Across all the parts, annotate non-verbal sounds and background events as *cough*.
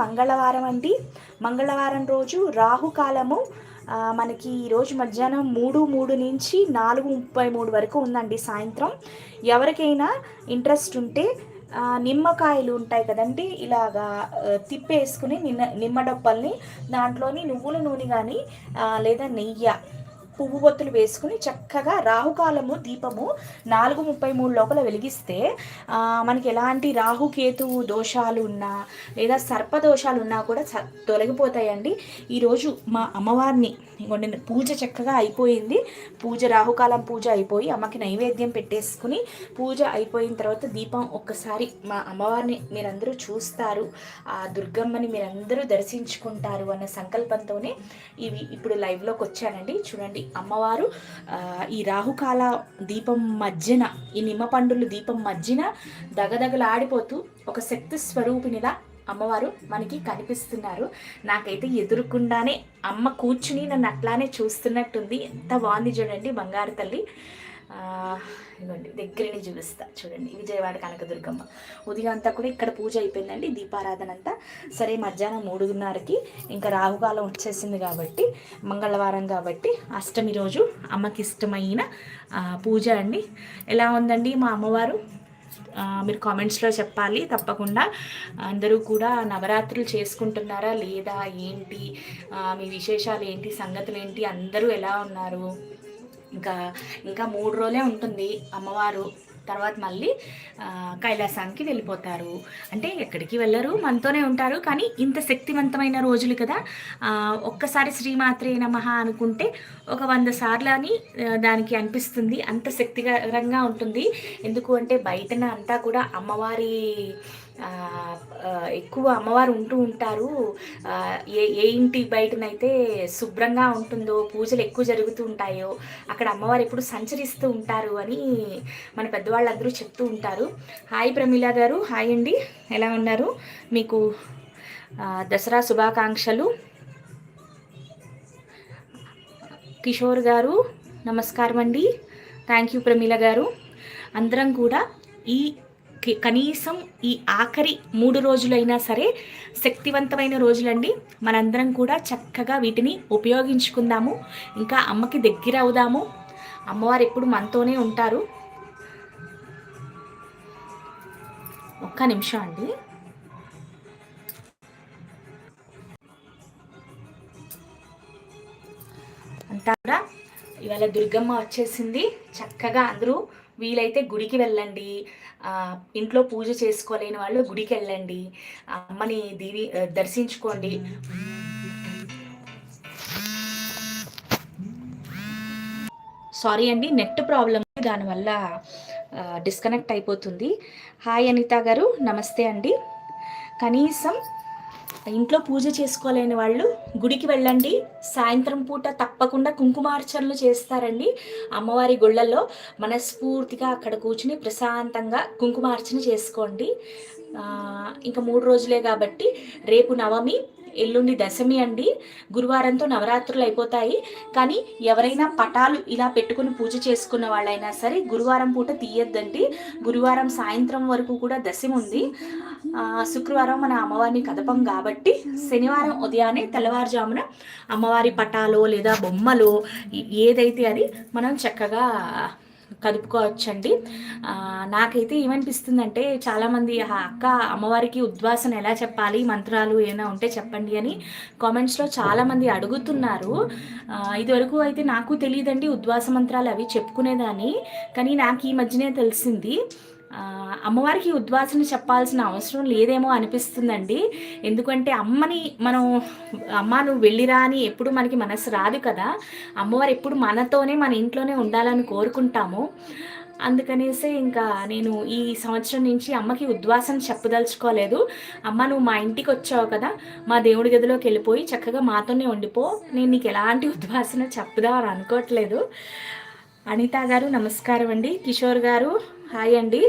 మంగళవారం అండి. మంగళవారం రోజు రాహుకాలము. మనకి ఈరోజు మధ్యాహ్నం మూడు మూడు నుంచి నాలుగు ముప్పై మూడు వరకు ఉందండి సాయంత్రం. ఎవరికైనా ఇంట్రెస్ట్ ఉంటే నిమ్మకాయలు ఉంటాయి కదండి ఇలాగా తిప్పేసుకుని నిన్న నిమ్మ డబ్బల్ని దాంట్లోని నువ్వుల నూనె కానీ లేదా నెయ్యి పువ్వు బొత్తులు వేసుకుని చక్కగా రాహుకాలము దీపము నాలుగు ముప్పై మూడు లోపల వెలిగిస్తే మనకి ఎలాంటి రాహుకేతు దోషాలు ఉన్నా లేదా సర్ప దోషాలు ఉన్నా కూడా తొలగిపోతాయండి. ఈరోజు మా అమ్మవారిని ఇంకొండి పూజ చక్కగా అయిపోయింది. పూజ రాహుకాలం పూజ అయిపోయి అమ్మకి నైవేద్యం పెట్టేసుకుని పూజ అయిపోయిన తర్వాత దీపం ఒక్కసారి మా అమ్మవారిని మీరందరూ చూస్తారు. ఆ దుర్గమ్మని మీరందరూ దర్శించుకుంటారు అన్న సంకల్పంతోనే ఇవి ఇప్పుడు లైవ్లోకి వచ్చానండి. చూడండి. అమ్మవారు ఈ రాహుకాల దీపం మధ్యన ఈ నిమ్మ పండులు దీపం మధ్యన దగదగలాడిపోతూ ఒక శక్తి స్వరూపినిలా అమ్మవారు మనకి కనిపిస్తున్నారు. నాకైతే ఎదురుకుండానే అమ్మ కూర్చుని నన్ను అట్లానే చూస్తున్నట్టుంది. ఎంత బాగుంది చూడండి బంగారు తల్లి. ఇదిగోండి దగ్గరని చూపిస్తా. చూడండి విజయవాడ కనకదుర్గమ్మ. ఉదయం అంతా కూడా ఇక్కడ పూజ అయిపోయిందండి దీపారాధన అంతా. సరే మధ్యాహ్నం మూడున్నరకి ఇంకా రాహుకాలం వచ్చేసింది కాబట్టి మంగళవారం కాబట్టి అష్టమి రోజు అమ్మకి ఇష్టమైన పూజ అండి. ఎలా ఉందండి మా అమ్మవారు? మీరు కామెంట్స్లో చెప్పాలి తప్పకుండా. అందరూ కూడా నవరాత్రులు చేసుకుంటున్నారా లేదా ఏంటి? మీ విశేషాలు ఏంటి సంగతులు ఏంటి? అందరూ ఎలా ఉన్నారు? ఇంకా ఇంకా మూడు రోజులే ఉంటుంది అమ్మవారు. తర్వాత మళ్ళీ కైలాసానికి వెళ్ళిపోతారు. అంటే ఎక్కడికి వెళ్ళరు మనతోనే ఉంటారు. కానీ ఇంత శక్తివంతమైన రోజులు కదా. ఒక్కసారి శ్రీమాత్రే నమ అనుకుంటే ఒక వంద సార్లు అని దానికి అనిపిస్తుంది. అంత శక్తికరంగా ఉంటుంది. ఎందుకు అంటే బయటన అంతా కూడా అమ్మవారి ఎక్కువ అమ్మవారు ఉంటూ ఉంటారు. ఏ ఏ ఇంటి బయటనైతే శుభ్రంగా ఉంటుందో పూజలు ఎక్కువ జరుగుతూ ఉంటాయో అక్కడ అమ్మవారు ఎప్పుడు సంచరిస్తూ ఉంటారు అని మన పెద్దవాళ్ళందరూ చెప్తూ ఉంటారు. హాయ్ ప్రమీల గారు హాయ్ అండి. ఎలా ఉన్నారు? మీకు దసరా శుభాకాంక్షలు. కిషోర్ గారు నమస్కారం అండి థ్యాంక్ యూ ప్రమీల గారు. అందరం కూడా ఈ కనీసం ఈ ఆఖరి మూడు రోజులైనా సరే శక్తివంతమైన రోజులండి. మనందరం కూడా చక్కగా వీటిని ఉపయోగించుకుందాము. ఇంకా అమ్మకి దగ్గర అవుదాము. అమ్మవారు ఎప్పుడు మనతోనే ఉంటారు. ఒక్క నిమిషం అండి. అంతా కూడా ఇవాళ దుర్గమ్మ వచ్చేసింది. చక్కగా అందరూ వీలైతే గుడికి వెళ్ళండి. ఇంట్లో పూజ చేసుకోలేని వాళ్ళు గుడికి వెళ్ళండి. అమ్మని దీవి దర్శించుకోండి. సారీ అండి నెట్ ప్రాబ్లం దానివల్ల డిస్కనెక్ట్ అయిపోతుంది. హాయ్ అనిత గారు నమస్తే అండి. కనీసం ఇంట్లో పూజ చేసుకోలేని వాళ్ళు గుడికి వెళ్ళండి. సాయంత్రం పూట తప్పకుండా కుంకుమార్చనలు చేస్తారండి. అమ్మవారి గుళ్ళల్లో మనస్ఫూర్తిగా అక్కడ కూర్చుని ప్రశాంతంగా కుంకుమార్చన చేసుకోండి. ఇంకా మూడు రోజులే కాబట్టి రేపు నవమి ఎల్లుండి దశమి అండి. గురువారంతో నవరాత్రులు అయిపోతాయి. కానీ ఎవరైనా పటాలు ఇలా పెట్టుకుని పూజ చేసుకున్న వాళ్ళైనా సరే గురువారం పూట తీయద్దండి. గురువారం సాయంత్రం వరకు కూడా దశమి ఉంది. శుక్రవారం మన అమ్మవారిని కదపం కాబట్టి శనివారం ఉదయాన్నే తెల్లవారుజామున అమ్మవారి పటాలో లేదా బొమ్మలో ఏదైతే అది మనం చక్కగా కదుపుకోవచ్చండి నాకైతే ఏమనిపిస్తుందంటే చాలామంది అక్క అమ్మవారికి ఉద్వాసన ఎలా చెప్పాలి మంత్రాలు ఏమైనా ఉంటే చెప్పండి అని కామెంట్స్లో చాలామంది అడుగుతున్నారు. ఇదివరకు అయితే నాకు తెలియదండి ఉద్వాస మంత్రాలు అవి చెప్పుకునేదాన్ని కానీ నాకు ఈ మధ్యనే తెలిసింది. అమ్మవారికి ఉద్వాసన చెప్పాల్సిన అవసరం లేదేమో అనిపిస్తుందండి. ఎందుకంటే అమ్మని మనం అమ్మ నువ్వు వెళ్ళిరా అని ఎప్పుడు మనకి మనసు రాదు కదా. అమ్మవారు ఎప్పుడు మనతోనే మన ఇంట్లోనే ఉండాలని కోరుకుంటాము. అందుకనేసి ఇంకా నేను ఈ సంవత్సరం నుంచి అమ్మకి ఉద్వాసన చెప్పదలుచుకోలేదు. అమ్మ నువ్వు మా ఇంటికి వచ్చావు కదా మా దేవుడి గదిలోకి వెళ్ళిపోయి చక్కగా మాతోనే ఉండిపో. నేను నీకు ఎలాంటి *laughs* ఉద్వాసన చెప్పుదా అని అనుకోవట్లేదు. అనిత గారు నమస్కారం అండి. కిషోర్ గారు హాయ్ అండి.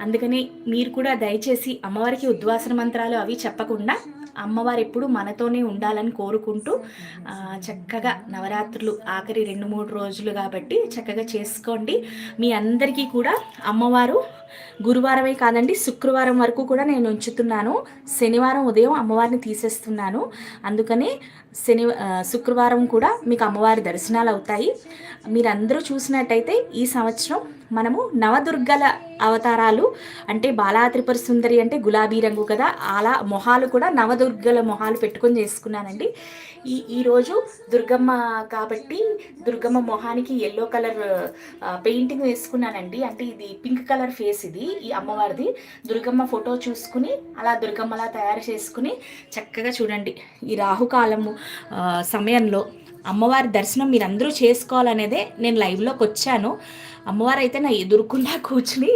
అందుకని మీరు కూడా దయచేసి అమ్మవారికి ఉద్వాసన మంత్రాలు అవి చెప్పకుండా అమ్మవారు ఎప్పుడు మనతోనే ఉండాలని కోరుకుంటూ చక్కగా నవరాత్రులు ఆఖరి రెండు మూడు రోజులు కాబట్టి చక్కగా చేసుకోండి. మీ అందరికీ కూడా అమ్మవారు గురువారమే కాదండి శుక్రవారం వరకు కూడా నేను ఉంచుతున్నాను. శనివారం ఉదయం అమ్మవారిని తీసేస్తున్నాను. అందుకని శని శుక్రవారం కూడా మీకు అమ్మవారి దర్శనాలు అవుతాయి. మీరందరూ చూసినట్టయితే ఈ సంవత్సరం మనము నవదుర్గల అవతారాలు అంటే బాలా త్రిపుర సుందరి అంటే గులాబీ రంగు కదా అలా మొహాలు కూడా నవదుర్గల మొహాలు పెట్టుకొని చేసుకున్నానండి. ఈ ఈరోజు దుర్గమ్మ కాబట్టి దుర్గమ్మ మొహానికి ఎల్లో కలర్ పెయింటింగ్ వేసుకున్నానండి. అంటే ఇది పింక్ కలర్ ఫేస్ ఇది ఈ అమ్మవారిది. దుర్గమ్మ ఫోటో చూసుకుని అలా దుర్గమ్మలా తయారు చేసుకుని చక్కగా చూడండి. ఈ రాహుకాలము సమయంలో అమ్మవారి దర్శనం మీరందరూ చేసుకోవాలనేదే నేను లైవ్లోకి వచ్చాను. అమ్మవారు అయితే నా ఎదురుకుండా కూర్చుని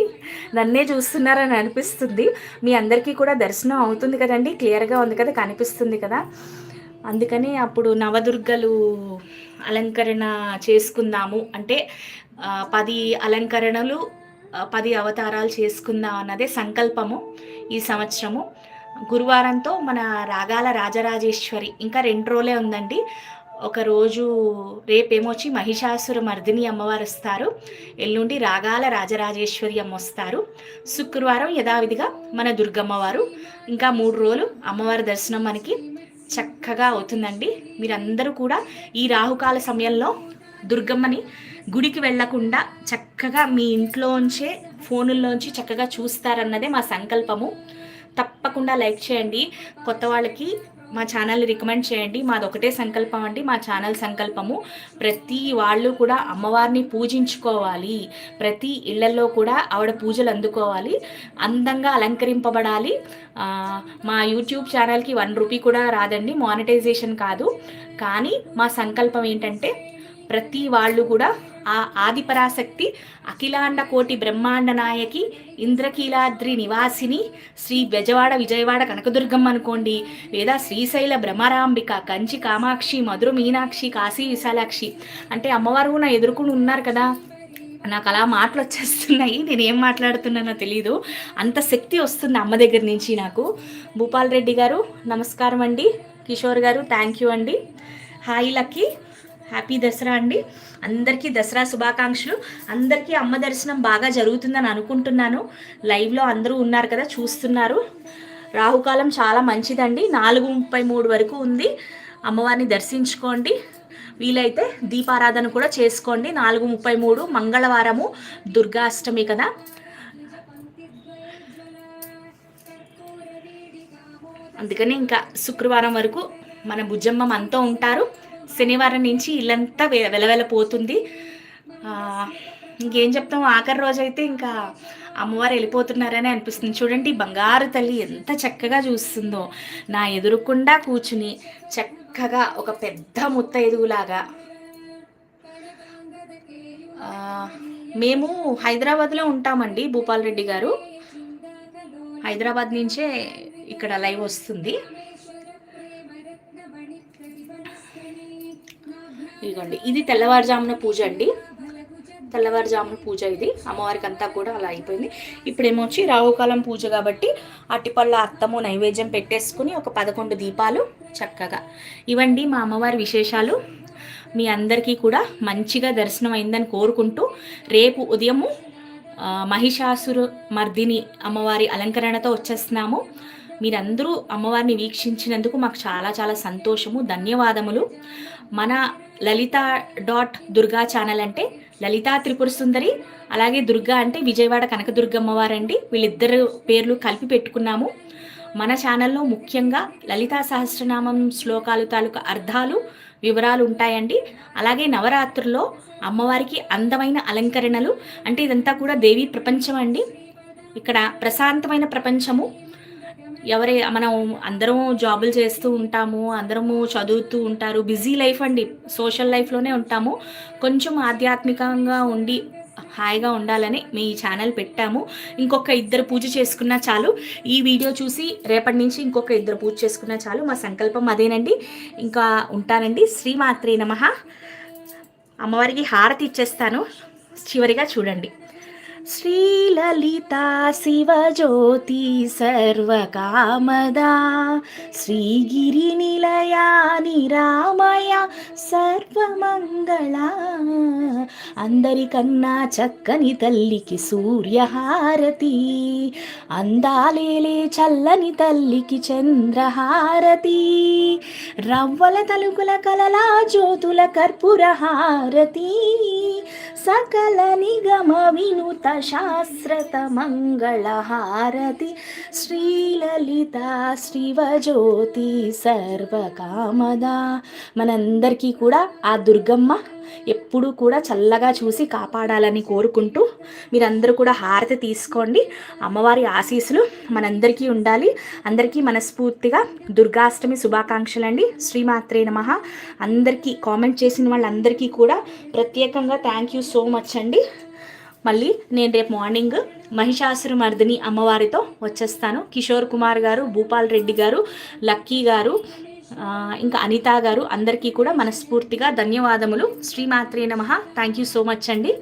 నన్నే చూస్తున్నారని అనిపిస్తుంది. మీ అందరికీ కూడా దర్శనం అవుతుంది కదండి క్లియర్గా ఉంది కదా కనిపిస్తుంది కదా. అందుకని అప్పుడు నవదుర్గలు అలంకరణ చేసుకుందాము. అంటే పది అలంకరణలు పది అవతారాలు చేసుకుందాం అన్నదే సంకల్పము ఈ సంవత్సరము. గురువారంతో మన రాగాల రాజరాజేశ్వరి ఇంకా రెండు రోజులే ఉందండి. ఒకరోజు రేపేమొచ్చి మహిషాసుర మర్దిని అమ్మవారు వస్తారు. ఎల్లుండి రాగాల రాజరాజేశ్వరి అమ్మ వస్తారు. శుక్రవారం యథావిధిగా మన దుర్గమ్మవారు ఇంకా మూడు రోజులు అమ్మవారి దర్శనం మనకి చక్కగా అవుతుందండి. మీరందరూ కూడా ఈ రాహుకాల సమయంలో దుర్గమ్మని గుడికి వెళ్ళకుండా చక్కగా మీ ఇంట్లోంచే ఫోనుల్లోంచి చక్కగా చూస్తారన్నదే మా సంకల్పము. తప్పకుండా లైక్ చేయండి. కొత్త వాళ్ళకి మా ఛానల్ రికమెండ్ చేయండి. మాది ఒకటే సంకల్పం అండి మా ఛానల్ సంకల్పము. ప్రతి వాళ్ళు కూడా అమ్మవారిని పూజించుకోవాలి. ప్రతి ఇళ్ళలో కూడా ఆవిడ పూజలు అందుకోవాలి. అందంగా అలంకరింపబడాలి. మా యూట్యూబ్ ఛానల్కి వన్ రూపీ కూడా రాదండి మానిటైజేషన్ కాదు. కానీ మా సంకల్పం ఏంటంటే ప్రతి వాళ్ళు కూడా ఆ ఆదిపరాశక్తి అఖిలాండ కోటి బ్రహ్మాండ నాయకి ఇంద్రకీలాద్రి నివాసిని శ్రీ బెజవాడ విజయవాడ కనకదుర్గం అనుకోండి. లేదా శ్రీశైల భ్రమరాంబిక కంచి కామాక్షి మధుర మీనాక్షి కాశీ విశాలాక్షి. అంటే అమ్మవారు నా ఎదుర్కొని ఉన్నారు కదా. నాకు అలా మాటలు వచ్చేస్తున్నాయి. నేను ఏం మాట్లాడుతున్నానో తెలీదు. అంత శక్తి వస్తుంది అమ్మ దగ్గర నుంచి నాకు. భూపాల్ రెడ్డి గారు నమస్కారం అండి. కిషోర్ గారు థ్యాంక్ యూ అండి. హాయ్ లక్కీ హ్యాపీ దసరా అండి. అందరికీ దసరా శుభాకాంక్షలు. అందరికీ అమ్మ దర్శనం బాగా జరుగుతుందని అనుకుంటున్నాను. లైవ్లో అందరూ ఉన్నారు కదా చూస్తున్నారు. రాహుకాలం చాలా మంచిదండి. నాలుగు ముప్పై మూడు వరకు ఉంది. అమ్మవారిని దర్శించుకోండి. వీలైతే దీపారాధన కూడా చేసుకోండి. నాలుగు ముప్పై మూడు మంగళవారము దుర్గాష్టమి కదా. అందుకని ఇంకా శుక్రవారం వరకు మన బుజ్జమ్మ మనతో ఉంటారు. శనివారం నుంచి ఇల్లంతా వె- వెలవెలపోతుంది. ఇంకేం చెప్తాం? ఆఖరి రోజైతే ఇంకా అమ్మవారు వెళ్ళిపోతున్నారని అనిపిస్తుంది. చూడండి బంగారు తల్లి ఎంత చక్కగా చూస్తుందో. నా ఎదురుకుండా కూర్చుని చక్కగా ఒక పెద్ద ముత్త ఎదుగులాగా. మేము హైదరాబాద్లో ఉంటామండి భూపాల్ రెడ్డి గారు. హైదరాబాద్ నుంచే ఇక్కడ లైవ్ వస్తుంది. ఇదిగోండి. ఇది తెల్లవారుజామున పూజ అండి. తెల్లవారుజామున పూజ ఇది. అమ్మవారికి అంతా కూడా అలా అయిపోయింది. ఇప్పుడేమో వచ్చి రావుకాలం పూజ కాబట్టి అట్టిపళ్ళ అత్తము నైవేద్యం పెట్టేసుకుని ఒక పదకొండు దీపాలు చక్కగా. ఇవండి మా అమ్మవారి విశేషాలు. మీ అందరికీ కూడా మంచిగా దర్శనం అయిందని కోరుకుంటూ రేపు ఉదయము మహిషాసురు మర్దిని అమ్మవారి అలంకరణతో వచ్చేస్తున్నాము. మీరందరూ అమ్మవారిని వీక్షించినందుకు మాకు చాలా చాలా సంతోషము ధన్యవాదములు. మన లలిత డాట్ దుర్గా ఛానల్ అంటే లలితా త్రిపుర సుందరి అలాగే దుర్గా అంటే విజయవాడ కనకదుర్గమ్మవారండి వీళ్ళిద్దరు పేర్లు కలిపి పెట్టుకున్నాము. మన ఛానల్లో ముఖ్యంగా లలితా సహస్రనామం శ్లోకాలు తాలూకా అర్థాలు వివరాలు ఉంటాయండి. అలాగే నవరాత్రుల్లో అమ్మవారికి అందమైన అలంకరణలు అంటే ఇదంతా కూడా దేవీ ప్రపంచం అండి ఇక్కడ ప్రశాంతమైన ప్రపంచము. ఎవరే మనం అందరం జాబులు చేస్తూ ఉంటాము అందరము చదువుతూ ఉంటారు. బిజీ లైఫ్ అండి. సోషల్ లైఫ్లోనే ఉంటాము. కొంచెం ఆధ్యాత్మికంగా ఉండి హాయిగా ఉండాలని మీ ఛానల్ పెట్టాము. ఇంకొక ఇద్దరు పూజ చేసుకున్నా చాలు. ఈ వీడియో చూసి రేపటి నుంచి ఇంకొక ఇద్దరు పూజ చేసుకున్నా చాలు. మా సంకల్పం అదేనండి. ఇంకా ఉంటానండి. శ్రీమాత్రే నమ. అమ్మవారికి హారతి ఇచ్చేస్తాను. చివరిగా చూడండి. శ్రీలలితా శివజ్యోతి సర్వకామదా శ్రీగిరి నిలయా నిరామయ సర్వమంగళ అందరికన్నా చక్కని తల్లికి సూర్యహారతి అందాలేలే చల్లని తల్లికి చంద్రహారతి రవ్వల తలుకుల కలలా జ్యోతుల కర్పూరహారతి సకల నిగమ వినుత శాస్త్రత మంగళహారతి శ్రీలలిత శ్రీవజ్యోతి సర్వకామదా. మనందరికీ కూడా ఆ దుర్గమ్మ ఎప్పుడూ కూడా చల్లగా చూసి కాపాడాలని కోరుకుంటూ మీరందరూ కూడా హారతి తీసుకోండి. అమ్మవారి ఆశీస్సులు మనందరికీ ఉండాలి. అందరికీ మనస్ఫూర్తిగా దుర్గాష్టమి శుభాకాంక్షలు అండి శ్రీమాత్రే నమ. అందరికీ కామెంట్ చేసిన వాళ్ళందరికీ కూడా ప్రత్యేకంగా థ్యాంక్ యూ సో మచ్ అండి. మళ్ళీ నేను రేపు మార్నింగ్ మహిషాసురు మర్దిని అమ్మవారితో వచ్చేస్తాను. కిషోర్ కుమార్ గారు భూపాల్ రెడ్డి గారు లక్కీ గారు ఇంకా అనిత గారు అందరికీ కూడా మనస్ఫూర్తిగా ధన్యవాదములు. శ్రీమాత్రే నమ. థ్యాంక్ యూ సో మచ్ అండి.